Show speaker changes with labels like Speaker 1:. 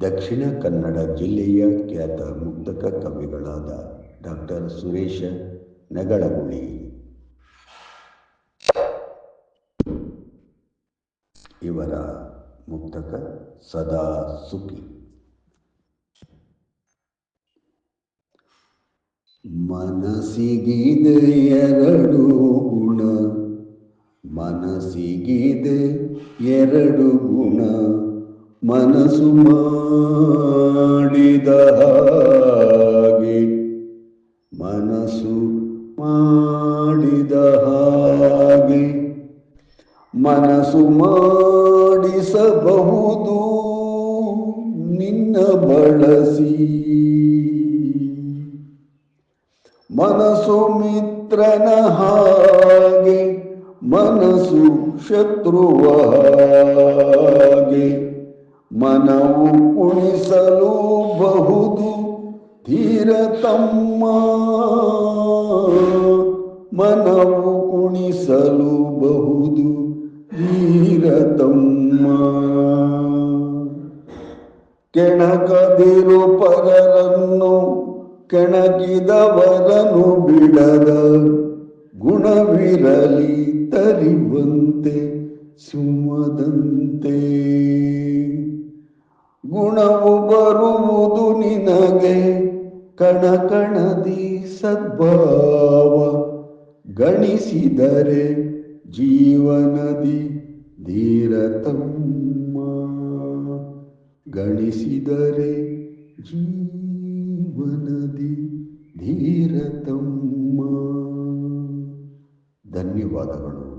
Speaker 1: ದಕ್ಷಿಣ ಕನ್ನಡ ಜಿಲ್ಲೆಯ ಖ್ಯಾತ ಮುಕ್ತಕ ಕವಿಗಳಾದ ಡಾಕ್ಟರ್ ಸುರೇಶ ನಗಳಗುಳಿ. ಇವರ ಮುಕ್ತಕ ಸದಾ ಸುಖಿ. ಮನಸ್ಸಿಗಿದೆ ಎರಡು ಗುಣ ಮನಸ್ಸಿಗಿದೆ ಎರಡು ಗುಣ. ಮನಸ್ಸು ಮಾಡಿದ ಹಾಗೆ, ಮನಸ್ಸು ಮಾಡಿದ ಹಾಗೆ, ಮನಸ್ಸು ಮಾಡಿಸಬಹುದು ನಿನ್ನ ಬಳಸಿ. ಮನಸ್ಸು ಮಿತ್ರನ ಹಾಗೆ, ಮನಸ್ಸು ಶತ್ರುವ ಹಾಗೆ. ಮನವು ಕುಣಿಸಲು ಬಹುದು ತೀರ ತಮ್ಮ. ಮನವು ಕುಣಿಸಲು ಬಹುದು ಧೀರ ತಮ್ಮ. ಕೆಣಕದಿರು ಪರರನ್ನು ಕೆಣಕಿದವರನು ಬಿಡದ ಗುಣವಿರಲಿ ತರಿವಂತೆ ಸುಮ್ಮದಂತೆ ಗುಣವು ಬರುವುದು ನಿನಗೆ. ಕಣಕಣದಿ ಸದ್ಭಾವ ಗಣಿಸಿದರೆ ಜೀವನದಿ ಧೀರತಮ್ಮ ಗಣಿಸಿದರೆ ಜೀವನದಿ ಧೀರತಮ್ಮ ಧನ್ಯವಾದಗಳು.